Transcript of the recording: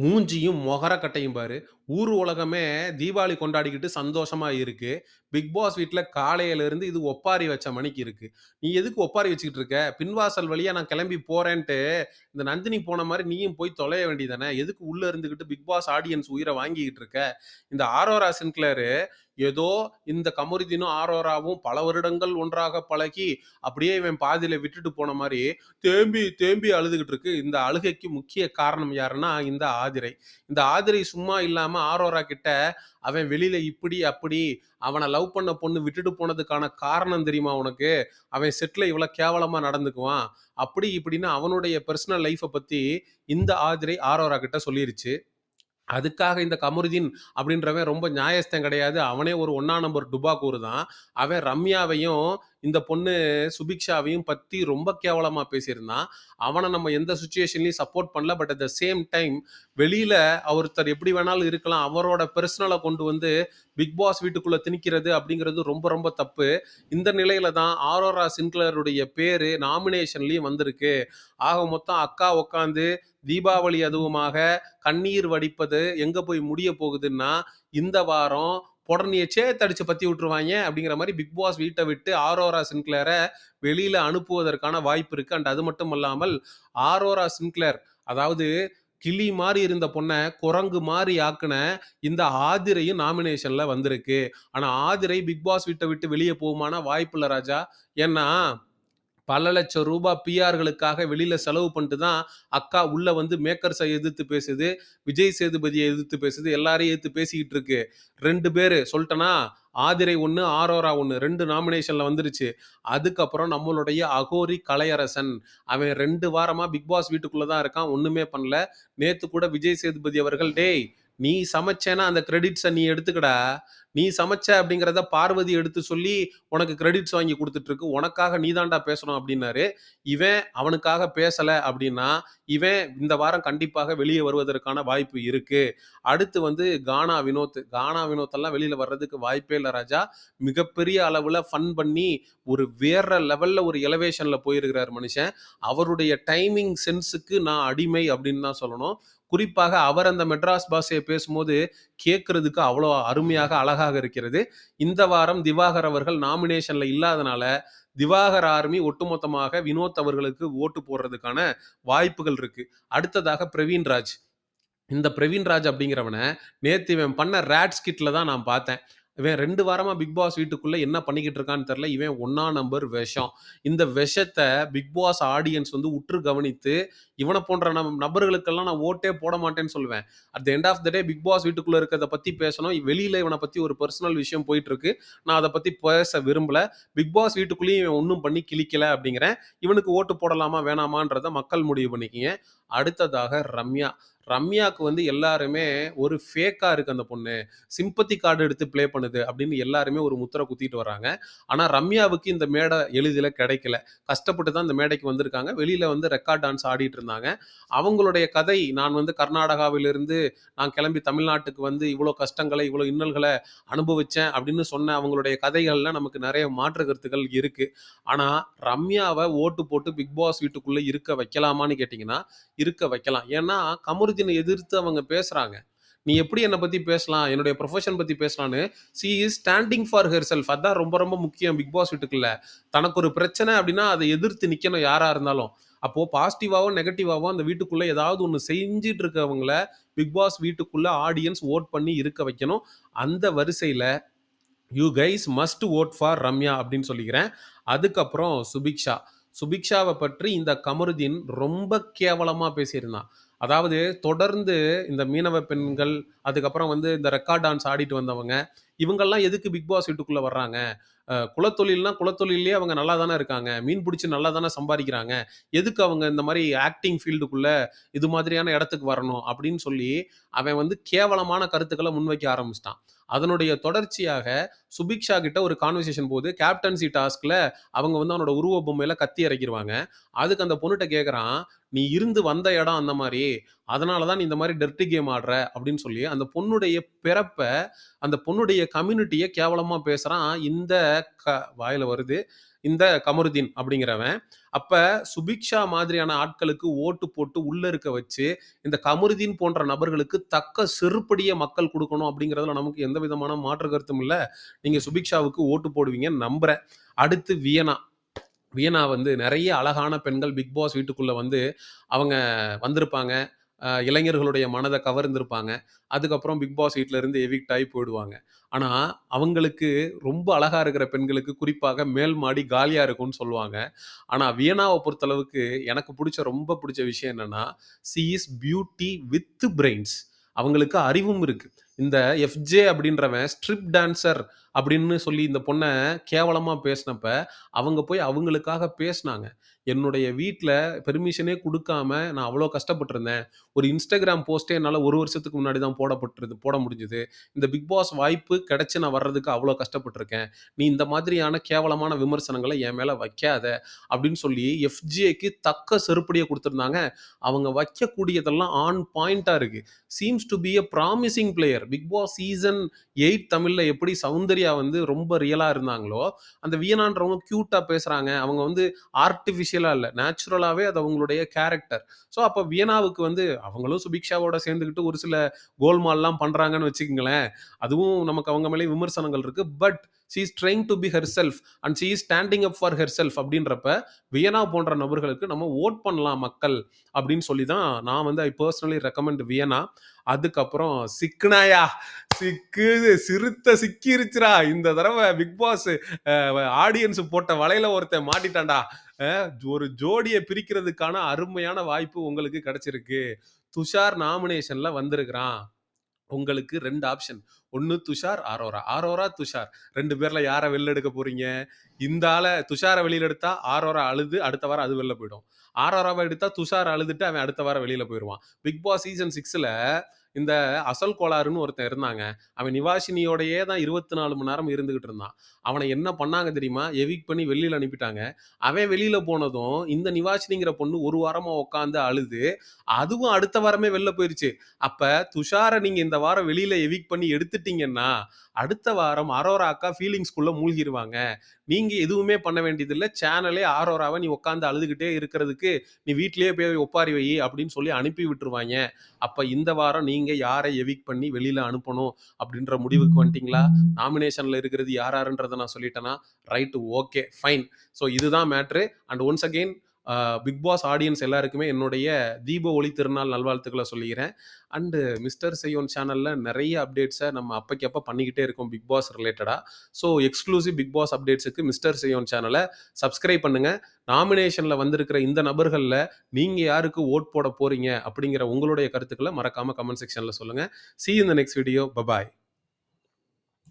மூஞ்சியும் மொகரக்கட்டையும் பாரு. ஊர் உலகமே தீபாவளி கொண்டாடிக்கிட்டு சந்தோஷமா இருக்கு. பிக் பாஸ் வீட்டில் காலையிலேருந்து இது ஒப்பாரி வச்ச மணிக்கு இருக்கு. நீ எதுக்கு ஒப்பாரி வச்சுக்கிட்டு இருக்க? பின்வாசல் வழியா நான் கிளம்பி போறேன்ட்டு, இந்த நந்தினி போன மாதிரி நீயும் போய் தொலைய வேண்டியது தானே! எதுக்கு உள்ள இருந்துகிட்டு பிக் பாஸ் ஆடியன்ஸ் உயிரை வாங்கிக்கிட்டு இருக்க? இந்த ஆரோரா சின்க்ளரு ஏதோ இந்த கமருதீனும், ஆரோராவும் பல வருடங்கள் ஒன்றாக பழகி, அப்படியே இவன் பாதியில விட்டுட்டு போன மாதிரி தேம்பி தேம்பி அழுதுகிட்டு இருக்கு. இந்த அழுகைக்கு முக்கிய காரணம் யாருன்னா, இந்த ஆதிரை. இந்த ஆதிரை சும்மா இல்லாம ஆரோரா கிட்ட, அவன் வெளியில இப்படி, அப்படி, அவனை லவ் பண்ண பொண்ணு விட்டுட்டு போனதுக்கான காரணம் தெரியுமா உனக்கு? அவன் செட்ல இவ்வளோ கேவலமா நடந்துக்குவான். அப்படி இப்படின்னு அவனுடைய பர்சனல் லைஃப்ப பத்தி இந்த ஆதிரை ஆரோரா கிட்ட சொல்லிருச்சு. அதுக்காக இந்த கமருதீன் அப்படின்றவன் ரொம்ப நியாயஸ்தம் கிடையாது. அவனே ஒரு ஒன்னா நம்பர் டுபாக்கூர் தான். அவன் ரம்யாவையும், இந்த பொண்ணு சுபிக்ஷாவையும் பற்றி ரொம்ப கேவலமாக பேசியிருந்தான். அவனை நம்ம எந்த சுச்சுவேஷன்லையும் சப்போர்ட் பண்ணல. But at the same time வெளியில் ஒருத்தர் எப்படி வேணாலும் இருக்கலாம். அவரோட பெர்சனல கொண்டு வந்து பிக் பாஸ் வீட்டுக்குள்ளே திணிக்கிறது அப்படிங்கிறது ரொம்ப ரொம்ப தப்பு. இந்த நிலையில தான் ஆரோரா சின்க்ளருடைய பேர் நாமினேஷன்லேயும் வந்திருக்கு. ஆக மொத்தம் அக்கா உட்காந்து தீபாவளி அதுவுமாக கண்ணீர் வடிப்பது எங்க போய் முடிய போகுதுன்னா, இந்த வாரம் பொடனிய சேத்தடிச்சு பத்தி விட்டுருவாங்க அப்படிங்கிற மாதிரி பிக் பாஸ் வீட்டை விட்டு ஆரோரா சின்க்ளரை வெளியில அனுப்புவதற்கான வாய்ப்பு இருக்கு. அண்ட் அது மட்டும் அல்லாமல் ஆரோரா சின்க்ளர் அதாவது கிளி மாதிரி இருந்த பொண்ணை குரங்கு மாதிரி ஆக்குன இந்த ஆதிரையும் நாமினேஷன்ல வந்திருக்கு. ஆனா ஆதிரை பிக் பாஸ் வீட்டை விட்டு வெளியே போகுமான வாய்ப்பு இல்லை ராஜா. ஏன்னா, பல லட்சம் ரூபா பிஆர்களுக்காக வெளியில் செலவு பண்ணிட்டு தான் அக்கா உள்ளே வந்து மேக்கர்ஸை எதிர்த்து பேசுது. விஜய் சேதுபதியை எதிர்த்து பேசுது. எல்லாரையும் எதிர்த்து பேசிக்கிட்டு இருக்கு. 2 பேரு சொல்லட்டனா? ஆதிரை ஒன்று ஆரோரா ஒன்று ரெண்டு நாமினேஷனில் வந்துருச்சு. அதுக்கப்புறம் நம்மளுடைய அகோரி கலையரசன். அவன் ரெண்டு வாரமாக பிக் பாஸ் வீட்டுக்குள்ளே தான் இருக்கான். ஒன்றுமே பண்ணல. நேற்று கூட விஜய் சேதுபதி அவர்கள், "டேய்! நீ சமைச்சேன்னா அந்த கிரெடிட்ஸை நீ எடுத்துக்கடா. நீ சமைச்ச அப்படிங்கிறத பார்வதி எடுத்து சொல்லி உனக்கு கிரெடிட்ஸ் வாங்கி கொடுத்துட்ருக்கு இருக்கு. உனக்காக நீ தாண்டா பேசணும்" அப்படின்னாரு. இவன் அவனுக்காக பேசல அப்படின்னா, இவன் இந்த வாரம் கண்டிப்பாக வெளியே வருவதற்கான வாய்ப்பு இருக்கு. அடுத்து வந்து கானா வினோத். கானா வினோத்தெல்லாம் வெளியில வர்றதுக்கு வாய்ப்பே இல்லை ராஜா. மிகப்பெரிய அளவுல ஃபன் பண்ணி, ஒரு வேற லெவல்ல ஒரு எலவேஷன்ல போயிருக்கிறார் மனுஷன். அவருடைய டைமிங் சென்ஸுக்கு நான் அடிமை அப்படின்னு தான் சொல்லணும். குறிப்பாக அவர் அந்த மெட்ராஸ் பாஷையை பேசும்போது கேட்கறதுக்கு அவ்வளோ அருமையாக, அழகாக இருக்கிறது. இந்த வாரம் திவாகர் அவர்கள் நாமினேஷன்ல இல்லாதனால, திவாகர் ஆர்மி ஒட்டுமொத்தமாக வினோத் அவர்களுக்கு ஓட்டு போடுறதுக்கான வாய்ப்புகள் இருக்கு. அடுத்ததாக பிரவீன்ராஜ். இந்த பிரவீன்ராஜ் அப்படிங்கிறவனை நேத்து இவன் பண்ண ரேட் ஸ்கிட்ல தான் நான் பார்த்தேன். இவன் ரெண்டு வாரமா பிக் பாஸ் வீட்டுக்குள்ள என்ன பண்ணிக்கிட்டு இருக்கான்னு தெரியல. இவன் ஒன்னா நம்பர் விஷம். இந்த விஷத்தை பிக் பாஸ் ஆடியன்ஸ் வந்து உற்று கவனித்து, இவனை போன்ற நம் நபர்களுக்கெல்லாம் நான் ஓட்டே போட மாட்டேன்னு சொல்லுவேன். At the end of the day Bigg Boss வீட்டுக்குள்ள இருக்கிறத பத்தி பேசணும். வெளியில இவனை பத்தி ஒரு பர்சனல் விஷயம் போயிட்டு இருக்கு. நான் அதை பத்தி பேச விரும்பல. பிக் பாஸ் வீட்டுக்குள்ளேயும் இவன் ஒன்றும் பண்ணி கிளிக்கல அப்படிங்கிறேன். இவனுக்கு ஓட்டு போடலாமா, வேணாமான்றத மக்கள் முடிவு பண்ணிக்கங்க. அடுத்ததாக ரம்யா. ரம்யாவுக்கு வந்து எல்லாருமே ஒரு ஃபேக்காக இருக்கு அந்த பொண்ணு. சிம்பத்தி கார்டு எடுத்து ப்ளே பண்ணுது அப்படின்னு எல்லாருமே ஒரு முத்திரை குத்திட்டு வராங்க ஆனால் ரம்யாவுக்கு இந்த மேடை எளிதில் கிடைக்கல. கஷ்டப்பட்டு தான் இந்த மேடைக்கு வந்திருக்காங்க. வெளியில் வந்து ரெக்கார்ட் டான்ஸ் ஆடிட்டு இருந்தாங்க. அவங்களுடைய கதை நான் வந்து கர்நாடகாவிலிருந்து நான் கிளம்பி தமிழ்நாட்டுக்கு வந்து இவ்வளோ கஷ்டங்களை இவ்வளோ இன்னல்களை அனுபவித்தேன் அப்படின்னு சொன்ன அவங்களுடைய கதைகள்லாம் நமக்கு நிறைய மாற்று கருத்துக்கள் இருக்குது ஆனால் ரம்யாவை ஓட்டு போட்டு பிக் பாஸ் வீட்டுக்குள்ளே இருக்க வைக்கலாமான்னு கேட்டிங்கன்னா இருக்க வைக்கலாம். ஏன்னா கமருதீன எதிர்த்து அவங்க பேசுறாங்க. "நீ எப்படி என்னை பத்தி பேசலாம்? என்னுடைய ப்ரொஃபஷன் பத்தி பேசலான்னு" she is standing for herself அதான் ரொம்ப ரொம்ப முக்கியம் பிக் பாஸ் வீட்டுக்குள்ள. தனக்கு ஒரு பிரச்சனை அப்படின்னா, அதை எதிர்த்து நிக்கணும் யாரா இருந்தாலும். அப்போ பாசிட்டிவாவோ, நெகட்டிவாவோ அந்த வீட்டுக்குள்ள ஏதாவது ஒண்ணு செஞ்சுட்டு இருக்கவங்கள பிக் பாஸ் வீட்டுக்குள்ள ஆடியன்ஸ் வோட் பண்ணி இருக்க வைக்கணும். அந்த வரிசையில you guys must vote for Ramya அப்படின்னு சொல்லிக்கிறேன். அதுக்கப்புறம் சுபிக்ஷா. சுபிக்ஷாவை பற்றி இந்த கமருதீன் ரொம்ப கேவலமா பேசியிருந்தான். அதாவது தொடர்ந்து இந்த மீனவ பெண்கள், அதுக்கப்புறம் வந்து இந்த ரெக்கார்ட் டான்ஸ் ஆடிட்டு வந்தவங்க, இவங்கெல்லாம் எதுக்கு பிக் பாஸ் வீட்டுக்குள்ள வர்றாங்க? அ குலத்தொழில்னா குலத்தொழில்லயே அவங்க நல்லா தானே இருக்காங்க. மீன் புடிச்சு நல்லா தானே சம்பாரிக்கிறாங்க. எதுக்கு அவங்க இந்த மாரி ஆக்டிங் ஃபீல்டுக்குள்ள இது மாதிரியான இடத்துக்கு வரணும்? அப்படின்னு சொல்லி, அவன் வந்து கேவலமான கருத்துக்கள முன்வைக்க ஆரம்பிச்சுட்டான். அதனுடைய தொடர்ச்சியாக சுபிக்ஷா கிட்ட ஒரு கான்வர்சேஷன் போது கேப்டன்சி டாஸ்க்ல அவங்க வந்து அவனோட உருவ பொம்மையில கத்தி இறக்கிடுவாங்க அதுக்கு அந்த பொண்ணுகிட்ட கேட்குறான் "நீ இருந்து வந்த இடம் அந்த மாதிரி அதனால தான் நீ இந்த மாதிரி டெர்ட்டி கேம் ஆடுற" அப்படின்னு சொல்லி, அந்த பொண்ணுடைய பிறப்ப, அந்த பொண்ணுடைய கம்யூனிட்டியை கேவலமா பேசுறான். இந்த க வாயில வருது. இந்த கமருதீன் அப்படிங்கிறவன். அப்ப சுபிக்ஷா மாதிரியான ஆட்களுக்கு ஓட்டு போட்டு உள்ள இருக்க வச்சு, இந்த கமருதீன் போன்ற நபர்களுக்கு தக்க செருப்படிய மக்கள் கொடுக்கணும் அப்படிங்கிறதுல நமக்கு எந்த விதமான மாற்று கருத்தும் இல்ல. நீங்க சுபிக்ஷாவுக்கு ஓட்டு போடுவீங்கன்னு நம்புறேன். அடுத்து வியனா. வியனா வந்து நிறைய அழகான பெண்கள் பிக் பாஸ் வீட்டுக்குள்ள வந்து அவங்க வந்திருப்பாங்க. இளைஞர்களுடைய மனதை கவர்ந்திருப்பாங்க. அதுக்கப்புறம் பிக் பாஸ் வீட்ல எவிக்ட் ஆகி போயிடுவாங்க. ஆனால் அவங்களுக்கு ரொம்ப அழகாக இருக்கிற பெண்களுக்கு குறிப்பாக மேல் மாடி காலியாக இருக்கும்னு சொல்லுவாங்க. ஆனால் வியனாவை பொறுத்தளவுக்கு எனக்கு பிடிச்ச ரொம்ப பிடிச்ச விஷயம் என்னென்னா she is beauty with brains. அவங்களுக்கு அறிவும் இருக்குது இந்த எஃப்ஜே அப்படின்றவன் ஸ்ட்ரிப் டான்சர் அப்படின்னு சொல்லி இந்த பொண்ணை கேவலமாக பேசினப்ப, அவங்க போய் அவங்களுக்காக பேசினாங்க. என்னுடைய வீட்டில் பெர்மிஷனே கொடுக்காம நான் அவ்வளோ கஷ்டப்பட்டிருந்தேன். ஒரு இன்ஸ்டாகிராம் போஸ்ட்டே என்னால் ஒரு வருஷத்துக்கு முன்னாடி தான் போடப்பட்டிருது போட முடிஞ்சுது. இந்த பிக் பாஸ் வாய்ப்பு கிடைச்சி நான் வர்றதுக்கு அவ்வளோ கஷ்டப்பட்டிருக்கேன். நீ இந்த மாதிரியான கேவலமான விமர்சனங்களை என் மேலே வைக்காத அப்படின்னு சொல்லி எஃப்ஜிஏக்கு தக்க செருப்படியை கொடுத்துருந்தாங்க. அவங்க வைக்கக்கூடியதெல்லாம் ஆன் பாயிண்ட்டாக இருக்குது seems to be a promising player. Bigg Boss season eight தமிழில் எப்படி சௌந்தர்யா வந்து ரொம்ப ரியலா இருந்தாங்களோ, அந்த வியனான்றவங்க கியூட்டா பேசுறாங்க. அவங்க வந்து ஆர்ட்டிபிஷியலா இல்ல. நேச்சுரலாவே அது அவங்களுடைய கேரக்டர். ஸோ அப்ப வியனாவுக்கு வந்து அவங்களும் சுபிக்ஷாவோட சேர்ந்துகிட்டு ஒரு சில கோல்மால்லாம் பண்றாங்கன்னு வச்சுக்கோங்களேன் அதுவும் நமக்கு அவங்க மேலே விமர்சனங்கள் இருக்கு. But she is trying to be herself and she is standing up for herself அப்படின்றப்ப, வியனா போன்ற நபர்களுக்கு நம்ம வோட் பண்ணலாம் மக்கள் அப்படின்னு சொல்லி தான் நான் வந்து ஐ பர்சனலி ரெக்கமெண்ட் வியனா. அதுக்கப்புறம் சிக்குனாயா சிக்குது சிறுத்த சிக்கிருச்சுரா இந்த தடவை பிக் பாஸ் ஆடியன்ஸ் போட்ட வலையில ஒருத்தன் மாட்டிட்டான்டா. ஒரு ஜோடியை பிரிக்கிறதுக்கான அருமையான வாய்ப்பு உங்களுக்கு கிடைச்சிருக்கு. துஷார் நாமினேஷன்ல வந்திருக்கிறான். உங்களுக்கு ரெண்டு ஆப்ஷன். ஒன்று துஷார், ஆரோரா. ஆரோரா, துஷார் ரெண்டு பேரில் யாரை வெளில எடுக்க போறீங்க? இந்த ஆள துஷாரை வெளியில எடுத்தா ஆரோரா அழுது அடுத்த வாரம் அது வெளில போயிடும். ஆரோராவை எடுத்தா துஷார் அழுதுட்டு அவன் அடுத்த வாரம் வெளியில போயிடுவான் பிக் பாஸ் சீசன் சிக்ஸில் இந்த அசல் கோளாறுன்னு ஒருத்தன் இருந்தாங்க. அவன் நிவாசினியோடையே தான் 24 மணி நேரம் இருந்துகிட்டு இருந்தான். அவனை என்ன பண்ணாங்க தெரியுமா? எவிக் பண்ணி வெளியில் அனுப்பிட்டாங்க. அவன் வெளியில் போனதும் இந்த நிவாசினிங்கிற பொண்ணு ஒரு வாரமாக உட்காந்து அழுது, அதுவும் அடுத்த வாரமே வெளில போயிருச்சு. அப்போ துஷாரை நீங்கள் இந்த வாரம் வெளியில் எவிக் பண்ணி எடுத்துட்டீங்கன்னா, அடுத்த வாரம் அரோரா அக்கா ஃபீலிங்ஸ்க்குள்ளே மூழ்கிடுவாங்க நீங்கள் எதுவுமே பண்ண வேண்டியதில்லை சேனலே ஆரோராவை நீ உட்காந்து அழுதுகிட்டே இருக்கிறதுக்கு, நீ வீட்டிலேயே போய் ஒப்பாரி வை அப்படின்னு சொல்லி அனுப்பி விட்டுருவாய்ங்க. அப்போ இந்த வாரம் நீங்கள் நீங்கள் யாரை எவிக் பண்ணி வெளியில அனுப்பணும் அப்படின்ற முடிவுக்கு வந்துட்டீங்களா? நாமினேஷன்ல இருக்கிறது யார் யாருன்றதை நான் சொல்லிட்டேன்னா ரைட் ஓகே ஃபைன். ஸோ இதுதான் matter. And once again Bigg Boss audience எல்லாருக்குமே என்னுடைய தீப ஒளி திருநாள் நல்வாழ்த்துக்களை சொல்லிக்கிறேன். அண்டு மிஸ்டர் செய்யோன் சேனலில் நிறைய அப்டேட்ஸை நம்ம அப்பைக்கு பண்ணிக்கிட்டே இருக்கோம் பிக் பாஸ் ரிலேட்டடாக ஸோ எக்ஸ்க்ளூசிவ் பிக் பாஸ் அப்டேட்ஸுக்கு மிஸ்டர் செய்யோன் சேனலை சப்ஸ்கிரைப் பண்ணுங்கள் நாமினேஷனில் வந்திருக்கிற இந்த நபர்களில் நீங்கள் யாருக்கு வோட் போட போகிறீங்க அப்படிங்கிற உங்களுடைய கருத்துக்களை மறக்காமல் கமெண்ட் செக்ஷனில் சொல்லுங்கள் சி இந்த இன் நெக்ஸ்ட் வீடியோ. பபாய்.